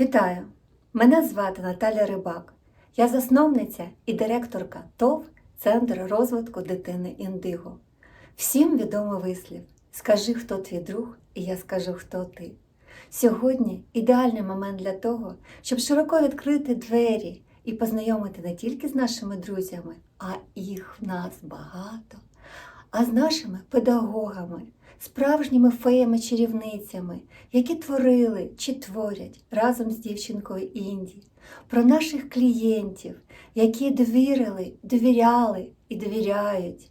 Вітаю! Мене звати Наталя Рибак. Я засновниця і директорка ТОВ Центр розвитку дитини Індиго. Всім відомий вислів: Скажи, хто твій друг, і я скажу, хто ти. Сьогодні ідеальний момент для того, щоб широко відкрити двері і познайомити не тільки з нашими друзями, а їх в нас багато, а з нашими педагогами, справжніми феями-чарівницями, які творили чи творять разом з дівчинкою Інді, про наших клієнтів, які довірили, довіряли і довіряють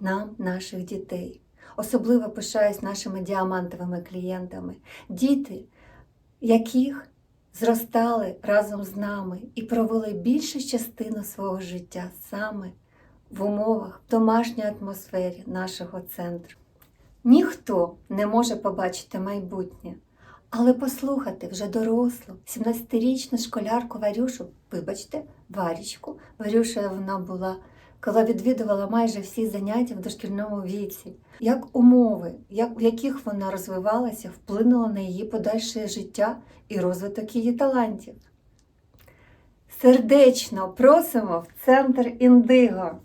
нам, наших дітей. Особливо пишаюсь нашими діамантовими клієнтами, діти, яких зростали разом з нами і провели більшу частину свого життя саме в умовах домашньої атмосфері нашого центру. Ніхто не може побачити майбутнє, але послухати вже дорослу, 17-річну школярку Варюшу, вибачте, Варічку, Варюша вона була, коли відвідувала майже всі заняття в дошкільному віці, як умови, як, в яких вона розвивалася, вплинуло на її подальше життя і розвиток її талантів. Сердечно просимо в центр Індиго.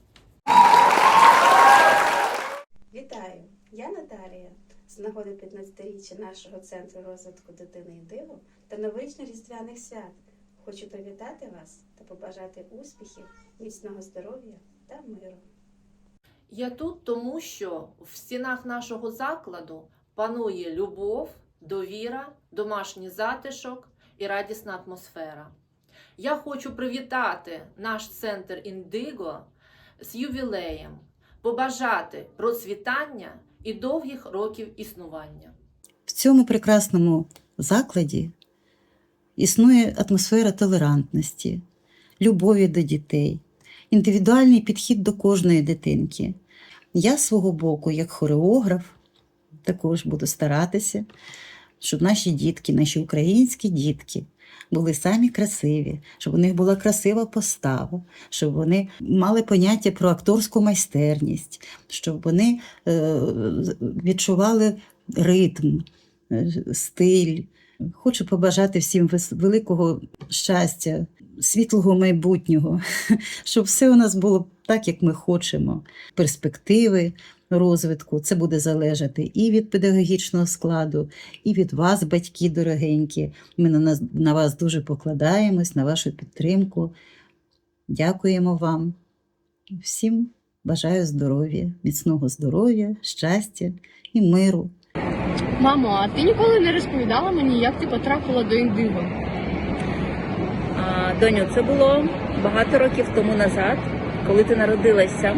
Вітаю! Я Наталія. З нагоди 15-річчя нашого центру розвитку дитини Індиго та новорічно-різдвяних свят хочу привітати вас та побажати успіхів, міцного здоров'я та миру. Я тут тому, що в стінах нашого закладу панує любов, довіра, домашній затишок і радісна атмосфера. Я хочу привітати наш центр Індиго з ювілеєм, побажати процвітання і довгих років існування. В цьому прекрасному закладі існує атмосфера толерантності, любові до дітей, індивідуальний підхід до кожної дитинки. Я свого боку, як хореограф, також буду старатися, щоб наші дітки, наші українські дітки були самі красиві, щоб у них була красива постава, щоб вони мали поняття про акторську майстерність, щоб вони е, відчували ритм, е, стиль. Хочу побажати всім великого щастя, світлого майбутнього, щоб все у нас було так, як ми хочемо. Перспективи розвитку це буде залежати і від педагогічного складу, і від вас, батьки дорогенькі. Ми на, нас, на вас дуже покладаємось, на вашу підтримку. Дякуємо вам. Всім бажаю здоров'я, міцного здоров'я, щастя і миру. Мамо, а ти ніколи не розповідала мені, як ти потрапила до індиго? Доню, це було багато років тому назад, коли ти народилася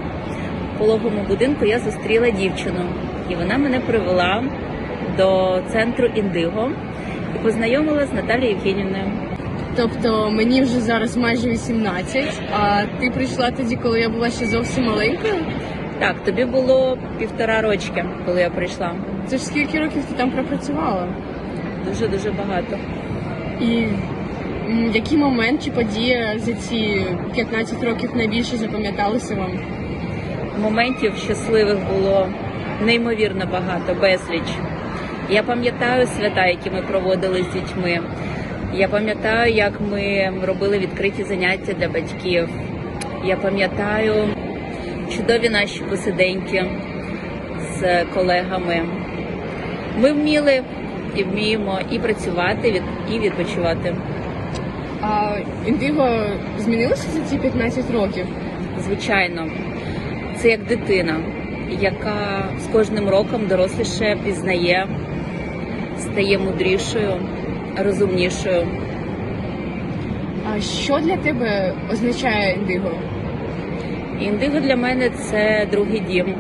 в пологовому будинку, я зустріла дівчину, і вона мене привела до центру Індиго і познайомила з Наталією Євгенівною. Тобто мені вже зараз майже 18, а ти прийшла тоді, коли я була ще зовсім маленькою? Так, тобі було півтора рочки, коли я прийшла. Це ж скільки років ти там пропрацювала? Дуже дуже багато. І який момент чи подія за ці 15 років найбільше запам'яталися вам? Моментів щасливих було неймовірно багато, безліч. Я пам'ятаю свята, які ми проводили з дітьми. Я пам'ятаю, як ми робили відкриті заняття для батьків. Я пам'ятаю чудові наші посиденьки з колегами. Ми вміли і вміємо і працювати, і відпочивати. А індиго змінилося за ці 15 років? Звичайно, це як дитина, яка з кожним роком доросліше пізнає, стає мудрішою, розумнішою. А що для тебе означає індиго? Індиго для мене це другий дім.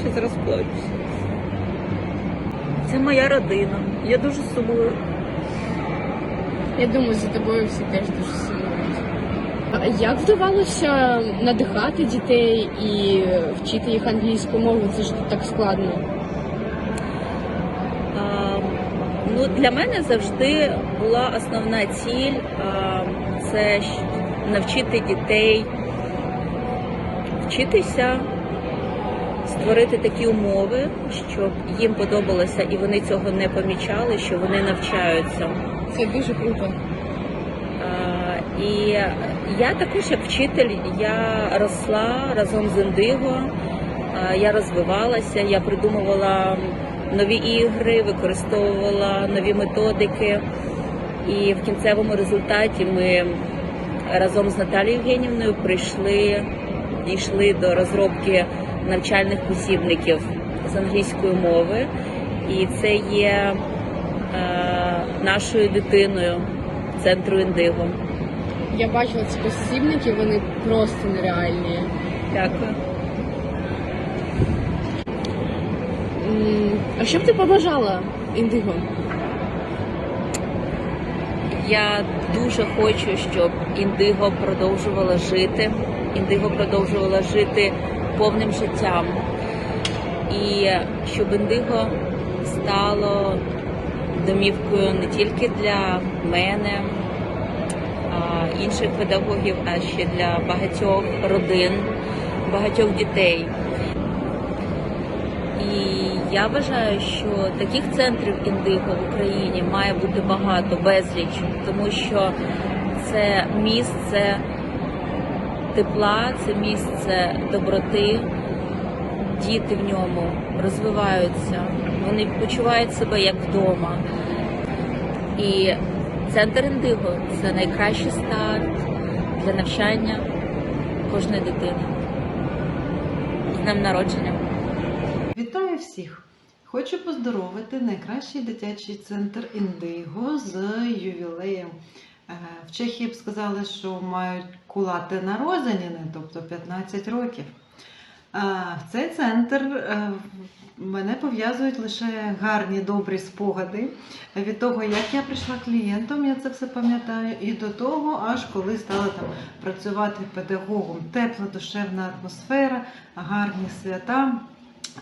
Щось розплачуся. Це моя родина. Я дуже сумую. Я думаю, за тобою всі теж дуже сумують. Як вдавалося надихати дітей і вчити їх англійську мову? Це ж так складно. А, Ну, для мене завжди була основна ціль а, це навчити дітей вчитися, створити такі умови, щоб їм подобалося і вони цього не помічали, що вони навчаються. Це дуже круто. А, І я також як вчитель я росла разом з індиго, я розвивалася, я придумувала нові ігри, використовувала нові методики. І в кінцевому результаті ми разом з Наталією Євгенівною прийшли, дійшли до розробки навчальних посібників з англійської мови. І це є нашою дитиною центру індиго. Я бачила ці посібники, вони просто нереальні. Дякую. А що б ти побажала індиго? Я дуже хочу, щоб індиго продовжувала жити. Індиго продовжувала жити повним життям. І щоб індиго стало домівкою не тільки для мене, інших педагогів, а ще для багатьох родин, багатьох дітей. І я вважаю, що таких центрів індиго в Україні має бути багато, безліч, тому що це місце тепла, це місце доброти. Діти в ньому розвиваються, вони почувають себе як вдома. І центр індиго це найкращий старт для навчання кожної дитини. З днем народження! Вітаю всіх! Хочу поздоровити найкращий дитячий центр Індиго з ювілеєм. Е, В Чехії б сказали, що мають кулати народження, тобто 15 років. В цей центр е, мене пов'язують лише гарні, добрі спогади від того, як я прийшла клієнтом, я це все пам'ятаю, і до того, аж коли стала там працювати педагогом. Тепла душевна атмосфера, гарні свята.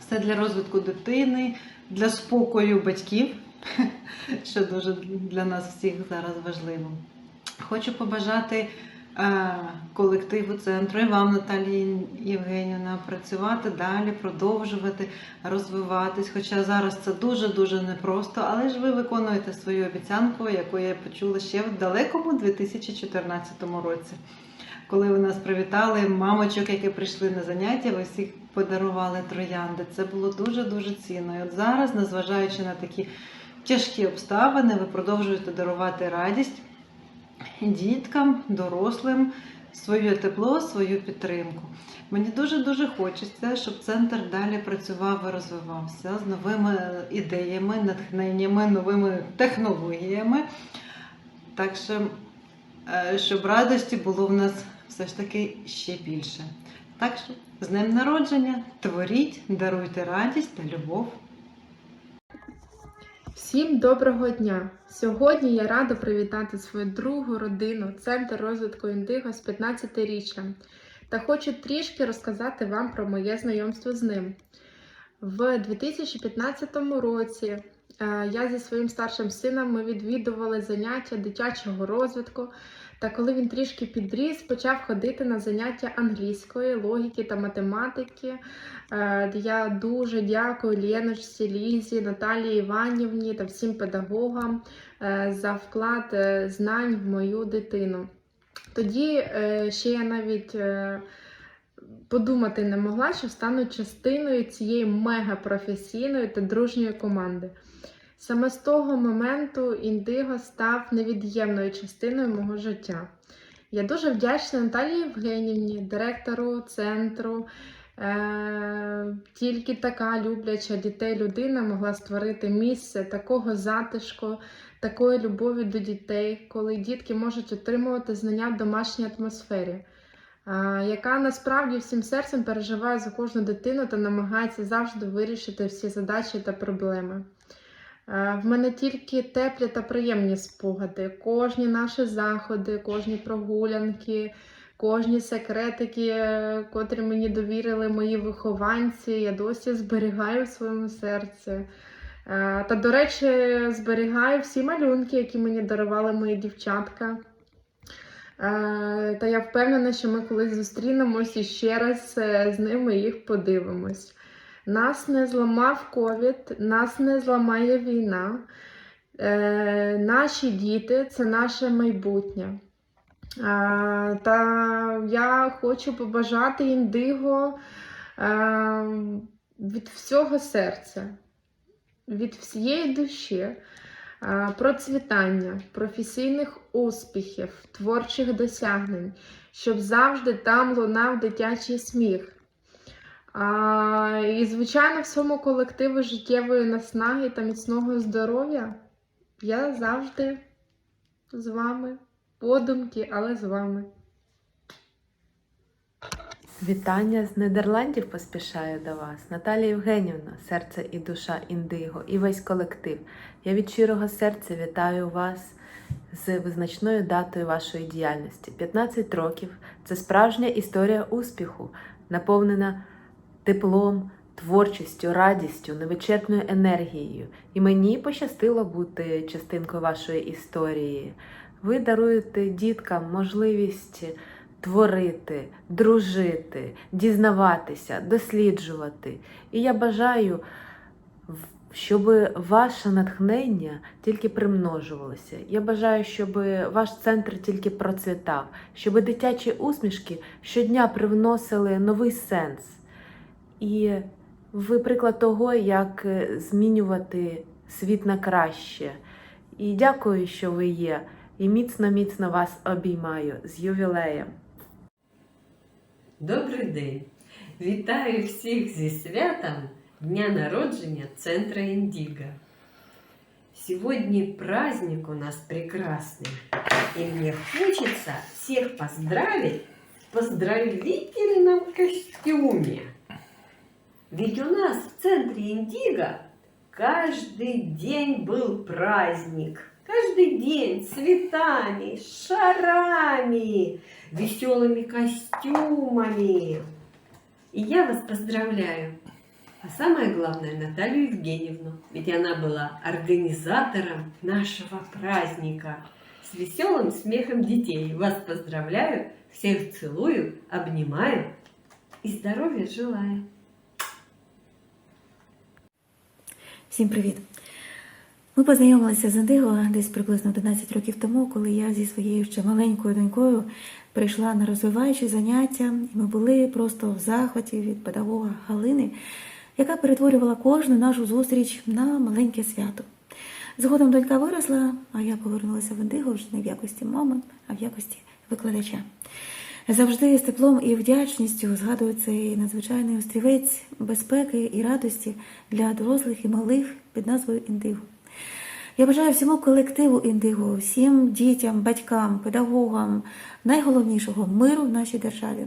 Все для розвитку дитини, для спокою батьків, що дуже для нас всіх зараз важливо. Хочу побажати колективу центру і вам, Наталія Євгенівна, працювати далі, продовжувати розвиватись. Хоча зараз це дуже-дуже непросто, але ж ви виконуєте свою обіцянку, яку я почула ще в далекому 2014 році. Коли ви нас привітали, мамочок, які прийшли на заняття, ви всіх подарували троянди. Це було дуже-дуже цінно. І от зараз, незважаючи на такі тяжкі обставини, ви продовжуєте дарувати радість діткам, дорослим, своє тепло, свою підтримку. Мені дуже-дуже хочеться, щоб центр далі працював і розвивався з новими ідеями, натхненнями, новими технологіями. Так що, е, щоб радості було в нас все ж таки ще більше. Так що з днем народження, творіть, даруйте радість та любов. Всім доброго дня! Сьогодні я рада привітати свою другу родину, Центр розвитку індиго з 15-річчям. Та хочу трішки розказати вам про моє знайомство з ним. В 2015 році е, я зі своїм старшим сином ми відвідували заняття дитячого розвитку. Та коли він трішки підріс, почав ходити на заняття англійської, логіки та математики. Е, Я дуже дякую Леночці, Лізі, Наталії Іванівні та всім педагогам е, за вклад е, знань в мою дитину. Тоді ще я навіть подумати не могла, що стану частиною цієї мегапрофесійної та дружньої команди. Саме з того моменту індиго став невід'ємною частиною мого життя. Я дуже вдячна Наталії Євгенівні, директору центру. Е, тільки така любляча дітей людина могла створити місце такого затишку, такої любові до дітей, коли дітки можуть отримувати знання в домашній атмосфері, е, яка насправді всім серцем переживає за кожну дитину та намагається завжди вирішити всі задачі та проблеми. Е, В мене тільки теплі та приємні спогади. Кожні наші заходи, кожні прогулянки, кожні секретики, е, котрі мені довірили мої вихованці, я досі зберігаю в своєму серці. Е, Та, до речі, зберігаю всі малюнки, які мені дарували мої дівчатка. Та я впевнена, що ми колись зустрінемось і ще раз з ними їх подивимось. Нас не зламав ковід, нас не зламає війна. Е, Наші діти це наше майбутнє. Е, Та я хочу побажати індиго е, від всього серця, від всієї душі, е, процвітання, професійних успіхів, творчих досягнень, щоб завжди там лунав дитячий сміх. А, і, звичайно, всьому колективу життєвої наснаги та міцного здоров'я. Я завжди з вами, подумки, але з вами. Вітання з Нідерландів поспішаю до вас. Наталія Євгенівна, серце і душа індиго, і весь колектив. Я від щирого серця вітаю вас з визначною датою вашої діяльності. 15 років це справжня історія успіху, наповнена теплом, творчістю, радістю, невичерпною енергією. І мені пощастило бути частинкою вашої історії. Ви даруєте діткам можливість творити, дружити, дізнаватися, досліджувати. І я бажаю, щоб ваше натхнення тільки примножувалося. Я бажаю, щоб ваш центр тільки процвітав, щоб дитячі усмішки щодня привносили новий сенс. І ви приклад того, як е, змінювати світ на краще. І дякую, що ви є. І міцно-міцно вас обіймаю з ювілеєм. Добрий день! Вітаю всіх зі святом Дня народження Центра Индиго. Сегодня праздник у нас прекрасный, и мне хочется всех поздравить в поздравительном костюме. Ведь у нас в Центре Индиго каждый день был праздник. Каждый день цветами, шарами, веселыми костюмами. И я вас поздравляю. А самое главное, Наталью Евгеньевну, ведь она была организатором нашего праздника с веселым смехом детей. Вас поздравляю, всех целую, обнимаю и здоровья желаю. Всім привіт! Ми познайомилися з Індиго десь приблизно 11 років тому, коли я зі своєю ще маленькою донькою прийшла на розвиваючі заняття, і ми були просто в захваті від педагога Галини, яка перетворювала кожну нашу зустріч на маленьке свято. Згодом донька виросла, а я повернулася в Індиго вже не в якості мами, а в якості викладача. Завжди з теплом і вдячністю згадую цей надзвичайний острівець безпеки і радості для дорослих і малих під назвою Індиго. Я бажаю всьому колективу Індиго, всім дітям, батькам, педагогам, найголовнішого миру в нашій державі.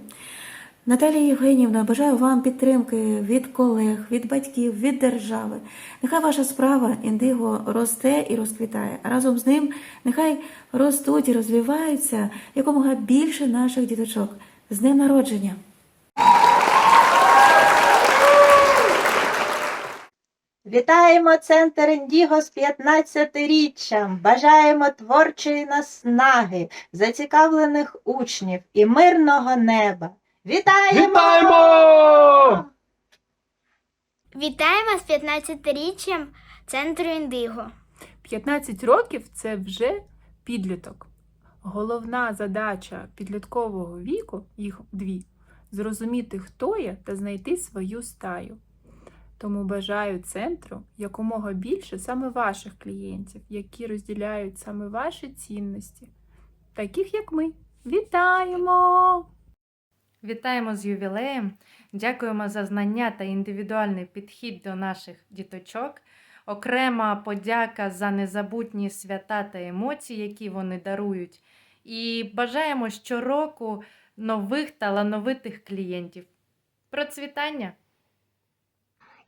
Наталія Євгенівна, бажаю вам підтримки від колег, від батьків, від держави. Нехай ваша справа індиго росте і розквітає. Разом з ним нехай ростуть і розвиваються якомога більше наших діточок. З днем народження! Вітаємо центр Індіго з 15-річчям. Бажаємо творчої наснаги, зацікавлених учнів і мирного неба. Вітаємо! Вітаємо! Вітаємо з 15-річчям центру Індиго. 15 років це вже підліток. Головна задача підліткового віку, їх дві, зрозуміти, хто є та знайти свою стаю. Тому бажаю центру якомога більше саме ваших клієнтів, які розділяють саме ваші цінності, таких як ми. Вітаємо! Вітаємо з ювілеєм! Дякуємо за знання та індивідуальний підхід до наших діточок. Окрема подяка за незабутні свята та емоції, які вони дарують. І бажаємо щороку нових талановитих клієнтів. Процвітання!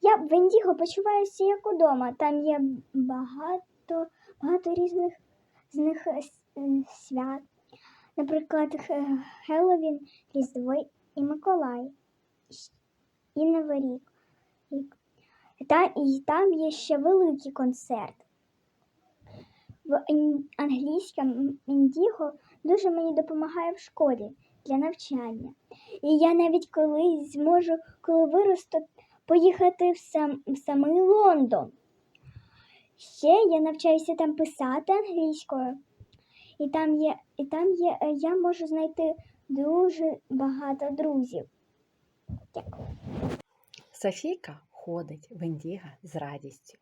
Я в Індіго почуваюся як удома. Там є багато, багато різних з них е, свят. Наприклад, Х- Хеллоуін, Різдво і Миколай. І Новий рік. Та, і там є ще великий концерт. В англійському індіго дуже мені допомагає в школі для навчання. І я навіть колись зможу, коли виросту, поїхати в, сам, в самий Лондон. Ще я навчаюся там писати англійською, і там є, і там є, е, я можу знайти дуже багато друзів. Дякую. Софійка ходить в Індіга з радістю.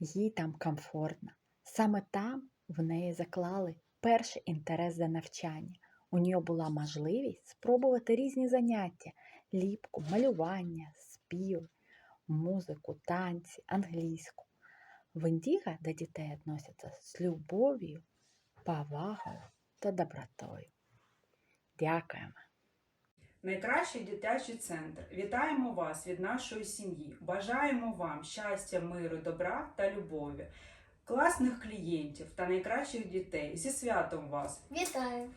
Їй там комфортно. Саме там в неї заклали перший інтерес за навчання. У нього була можливість спробувати різні заняття: ліпку, малювання, спів, музику, танці, англійську. В Індіга до дітей відносяться з любов'ю, повагою та добротою. Дякуємо! Найкращий дитячий центр. Вітаємо вас від нашої сім'ї. Бажаємо вам щастя, миру, добра та любові, класних клієнтів та найкращих дітей. Зі святом вас! Вітаю!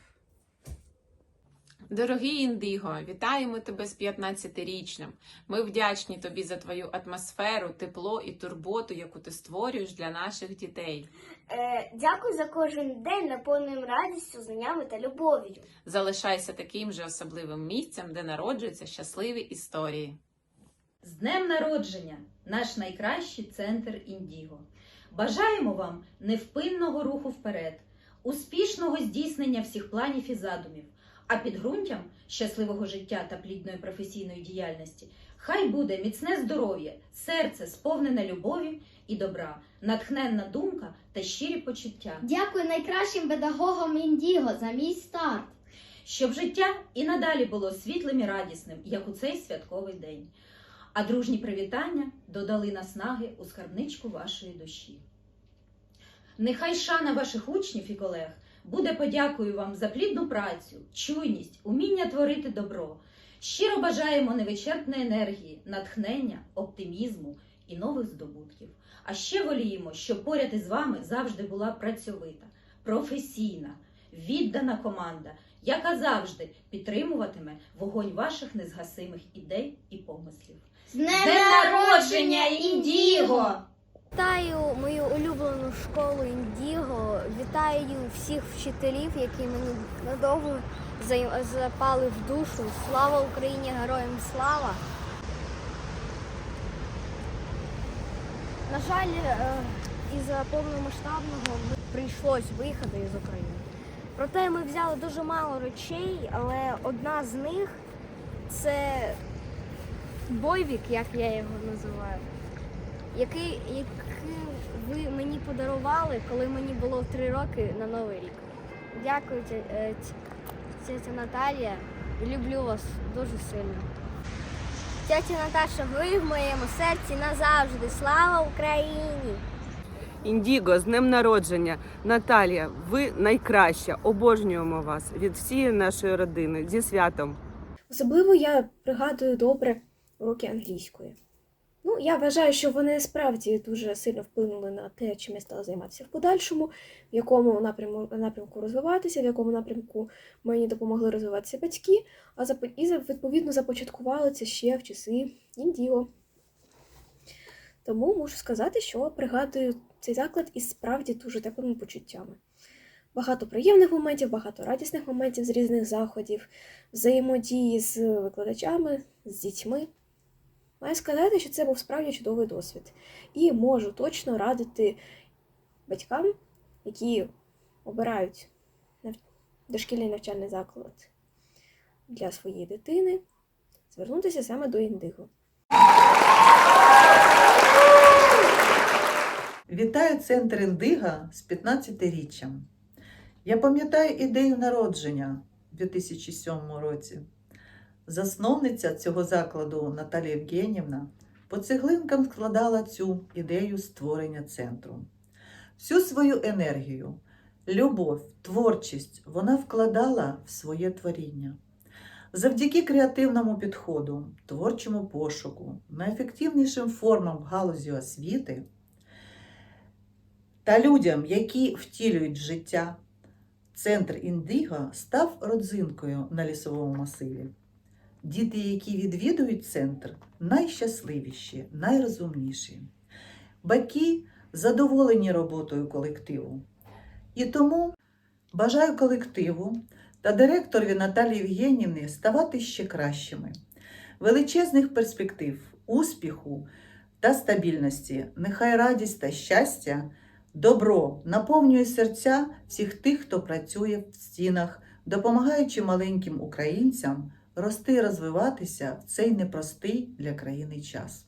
Дорогий Індиго, вітаємо тебе з 15-річним. Ми вдячні тобі за твою атмосферу, тепло і турботу, яку ти створюєш для наших дітей. Е, дякую за кожен день, наповненим радістю, знаннями та любов'ю. Залишайся таким же особливим місцем, де народжуються щасливі історії. З днем народження, наш найкращий центр Індіго. Бажаємо вам невпинного руху вперед, успішного здійснення всіх планів і задумів, а підґрунтям щасливого життя та плідної професійної діяльності хай буде міцне здоров'я, серце сповнене любові і добра, натхненна думка та щирі почуття. Дякую найкращим педагогам Індіго за мій старт. щоб життя і надалі було світлим і радісним, як у цей святковий день. А дружні привітання додали наснаги у скарбничку вашої душі. Нехай шана ваших учнів і колег буде подякою вам за плідну працю, чуйність, уміння творити добро. Щиро бажаємо невичерпної енергії, натхнення, оптимізму і нових здобутків. А ще воліємо, щоб поряд із вами завжди була працьовита, професійна, віддана команда, яка завжди підтримуватиме вогонь ваших незгасимих ідей і помислів. З днем народження, Індіго! Вітаю мою улюблену школу Індіго. Вітаю всіх вчителів, які мені надовго запали в душу. Слава Україні! Героям слава! На жаль, е, із-за повномасштабного прийшлось виїхати із України. Проте ми взяли дуже мало речей, але одна з них це бойвік, як я його називаю, який, який ви мені подарували, коли мені було три роки на Новий рік. Дякую, е, тетя Наталія. Люблю вас дуже сильно. Тетя Наташа, ви в моєму серці назавжди. Слава Україні! Індіго, з днем народження. Наталія, ви найкраща. Обожнюємо вас від всієї нашої родини. Зі святом. Особливо я пригадую добре уроки англійської. Ну, я вважаю, що вони справді дуже сильно вплинули на те, чим я стала займатися в подальшому, в якому напрямку, напрямку розвиватися, в якому напрямку мені допомогли розвиватися батьки, а і відповідно започаткували це ще в часи індіго. Тому можу сказати, що пригадую цей заклад із справді дуже теплими почуттями. Багато приємних моментів, багато радісних моментів з різних заходів, взаємодії з викладачами, з дітьми. Маю сказати, що це був справді чудовий досвід. І можу точно радити батькам, які обирають дошкільний навчальний заклад для своєї дитини, звернутися саме до індиго. Вітаю центр Індига з 15-річчям. Я пам'ятаю ідею народження у 2007 році. Засновниця цього закладу Наталія Євгенівна по цеглинкам складала цю ідею створення центру. Всю свою енергію, любов, творчість вона вкладала в своє творіння. Завдяки креативному підходу, творчому пошуку, найефективнішим формам в галузі освіти та людям, які втілюють життя, центр Індиго став родзинкою на лісовому масиві. Діти, які відвідують центр, найщасливіші, найрозумніші. Батьки задоволені роботою колективу. І тому бажаю колективу та директорові Наталії Євгенівні ставати ще кращими. Величезних перспектив, успіху та стабільності. Нехай радість та щастя, добро наповнює серця всіх тих, хто працює в стінах, допомагаючи маленьким українцям рости і розвиватися в цей непростий для країни час.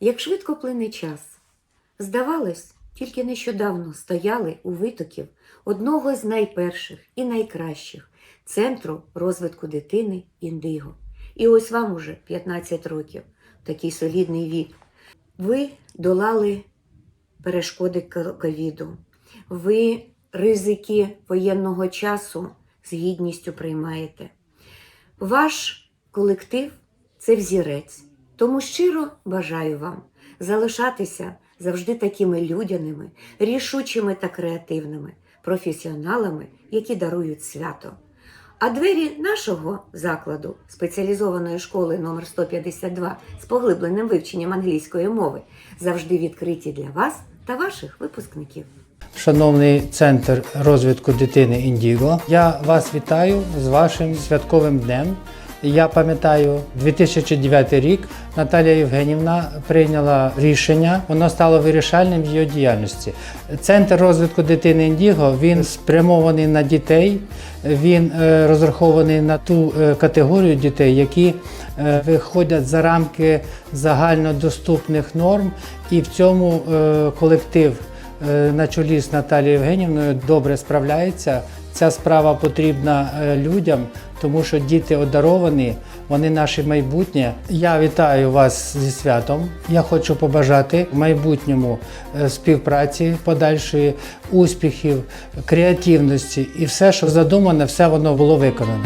Як швидко плине час. Здавалось, тільки нещодавно стояли у витоків одного з найперших і найкращих центру розвитку дитини Індиго. І ось вам уже 15 років, такий солідний вік. Ви долали перешкоди ковіду, ви ризики воєнного часу з гідністю приймаєте. Ваш колектив це взірець. Тому щиро бажаю вам залишатися завжди такими людяними, рішучими та креативними, професіоналами, які дарують свято. А двері нашого закладу, спеціалізованої школи номер 152 з поглибленим вивченням англійської мови, завжди відкриті для вас та ваших випускників. Шановний центр розвитку дитини Індіго, я вас вітаю з вашим святковим днем. Я пам'ятаю, 2009 рік Наталія Євгенівна прийняла рішення, воно стало вирішальним в її діяльності. Центр розвитку дитини Індіго він спрямований на дітей, він е, розрахований на ту е, категорію дітей, які е, виходять за рамки загальнодоступних норм, і в цьому колектив на чолі з Наталією Євгенівною добре справляється. Ця справа потрібна е, людям, тому що діти одаровані, вони наше майбутнє. Я вітаю вас зі святом. Я хочу побажати в майбутньому е, співпраці, подальшої успіхів, креативності і все, що задумане, все воно було виконано.